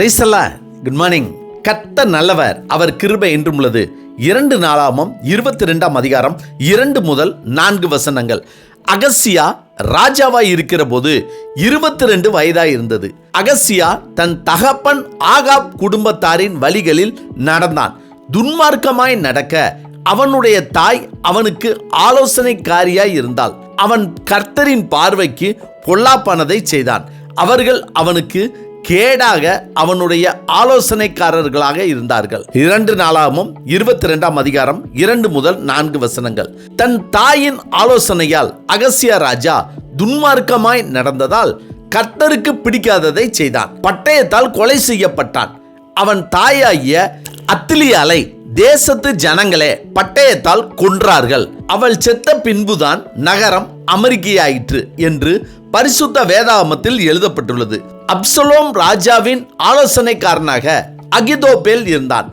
பிரைசல்லா good morning கத்த நல்லவர். அவர் கிருபை என்றும் உள்ளது. இரண்டு நாளாமம் இருபத்தி ரெண்டாம் அதிகாரம் இரண்டு முதல் நான்கு வசனங்கள். அகசியா ராஜாவாய் இருக்கிற போது இருபத்தி ரெண்டு வயதாய் இருந்தது. அகசியா தன் தகப்பன் ஆகாப் குடும்பத்தாரின் வழிகளில் நடந்தான். துன்மார்க்கமாய் நடக்க அவனுடைய தாய் அவனுக்கு ஆலோசனைக்காரியாய் இருந்தாள். அவன் கர்த்தரின் பார்வைக்கு பொல்லாப்பானதை செய்தான். அவர்கள் அவனுக்கு கேடாக அவனுடைய ஆலோசனைக்காரர்களாக இருந்தார்கள். இரண்டு நாளாகவும் இருபத்தி ரெண்டாம் அதிகாரம் இரண்டு முதல் நான்கு வசனங்கள். தன் தாயின் ஆலோசனையால் அகசிய ராஜா துன்மார்க்கமாய் நடந்ததால் கர்த்தருக்கு பிடிக்காததை செய்தான். பட்டயத்தால் கொலை செய்யப்பட்டான். அவன் தாயாகிய அத்திலியாலை தேசத்து ஜனங்களே பட்டயத்தால் கொன்றார்கள். அவள் செத்த பின்புதான் நகரம் அமெரிக்கையாயிற்று என்று பரிசுத்த வேதாகமத்தில் எழுதப்பட்டுள்ளது. அப்சலோம் ராஜாவின் ஆலோசனைக்காரனாக அகிதோபேல் இருந்தான்.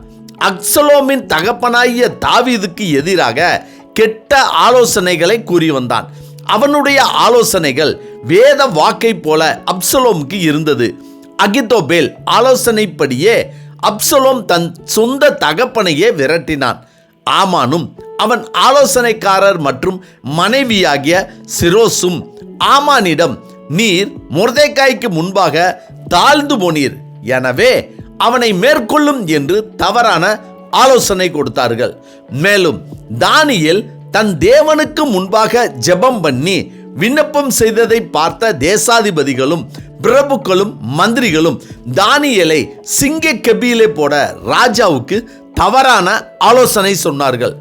அப்சலோமின் தகப்பனாகிய தாவீதுக்கு எதிராக கெட்ட ஆலோசனைகளை கூறி வந்தான். அவனுடைய ஆலோசனைகள் வேத வாக்கை போல அப்சலோமுக்கு இருந்தது. அகிதோபேல் ஆலோசனைப்படியே அப்சலோம் தன் சொந்த தகப்பனையே விரட்டினான். ஆமானும் அவன் ஆலோசனைக்காரர் மற்றும் மனைவியாகிய சிரோசும் ஆமானிடம் நீர் முர்தேக்காய்க்கு முன்பாக தாழ்ந்து போனீர். எனவே அவனை மேற்கொள்ளும் என்று தவறான ஆலோசனை கொடுத்தார்கள். மேலும் தானியல் தன் தேவனுக்கு முன்பாக ஜெபம் பண்ணி விண்ணப்பம் செய்ததை பார்த்த தேசாதிபதிகளும் பிரபுக்களும் மந்திரிகளும் தானியலை சிங்க கெபியிலே போட ராஜாவுக்கு தவறான ஆலோசனை சொன்னார்கள்.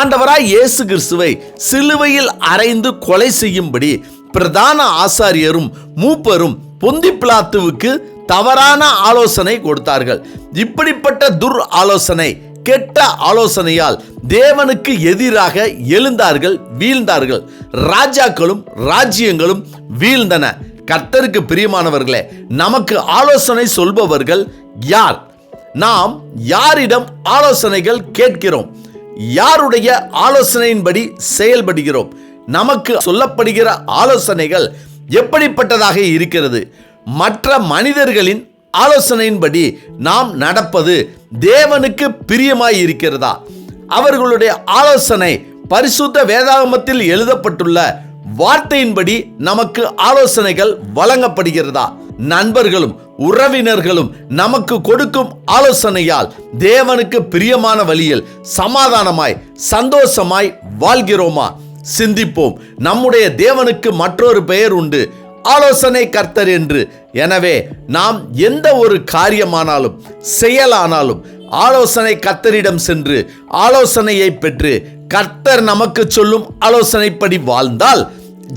ஆண்டவராய் இயேசு கிறிஸ்துவை சிலுவையில் அறைந்து கொலை செய்யும்படி பிரதான ஆசாரியரும் மூப்பரும் பொந்தி பிளாத்துவுக்கு தவறான ஆலோசனை கொடுத்தார்கள். இப்படிப்பட்ட துர் ஆலோசனை கெட்ட ஆலோசனையால் தேவனுக்கு எதிராக எழுந்தார்கள் வீழ்ந்தார்கள். ராஜாக்களும் ராஜ்யங்களும் வீழ்ந்தன. கர்த்தருக்கு பிரியமானவர்களே நமக்கு ஆலோசனை சொல்பவர்கள் யார்? நாம் யாரிடம் ஆலோசனைகள் கேட்கிறோம்? யாருடைய ஆலோசனையின்படி செயல்படுகிறோம்? நமக்கு சொல்லப்படுகிற ஆலோசனைகள் எப்படிப்பட்டதாக இருக்கிறது? மற்ற மனிதர்களின் ஆலோசனையின்படி நாம் நடப்பது தேவனுக்கு பிரியமாய் இருக்கிறதா? அவர்களுடைய ஆலோசனை பரிசுத்த வேதாகமத்தில் எழுதப்பட்டுள்ள வார்த்தையின்படி நமக்கு ஆலோசனைகள் வழங்கப்படுகிறதா? நண்பர்களும் உறவினர்களும் நமக்கு கொடுக்கும் ஆலோசனையால் தேவனுக்கு பிரியமான வழியில் சமாதானமாய் சந்தோஷமாய் வாழ்கிறோமா? சிந்திப்போம். நம்முடைய தேவனுக்கு மற்றொரு பெயர் உண்டு. ஆலோசனை கர்த்தர் என்று. எனவே நாம் எந்த ஒரு காரியமானாலும் செயலானாலும் ஆலோசனை கர்த்தரிடம் சென்று ஆலோசனையை பெற்று கர்த்தர் நமக்கு சொல்லும் ஆலோசனைப்படி வாழ்ந்தால்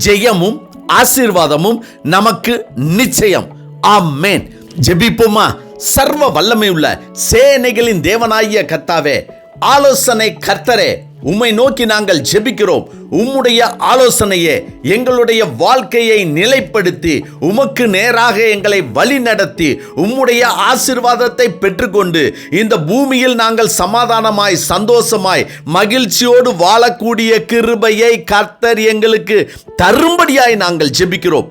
ஜெயமும் ஆசீர்வாதமும் நமக்கு நிச்சயம். ஆமேன். ஜெபிப்போமா? சர்வ வல்லமை உள்ள சேனைகளின் தேவனாகிய கத்தாவே ஆலோசனை கர்த்தரே உம்மை நோக்கி நாங்கள் ஜெபிக்கிறோம். உம்முடைய ஆலோசனையே எங்களுடைய வாழ்க்கையை நிலைப்படுத்தி உமக்கு நேராக எங்களை வழி நடத்தி உம்முடைய ஆசிர்வாதத்தை பெற்றுக்கொண்டு இந்த பூமியில் நாங்கள் சமாதானமாய் சந்தோஷமாய் மகிழ்ச்சியோடு வாழக்கூடிய கிருபையை கர்த்தர் எங்களுக்கு தரும்படியாய் நாங்கள் ஜெபிக்கிறோம்.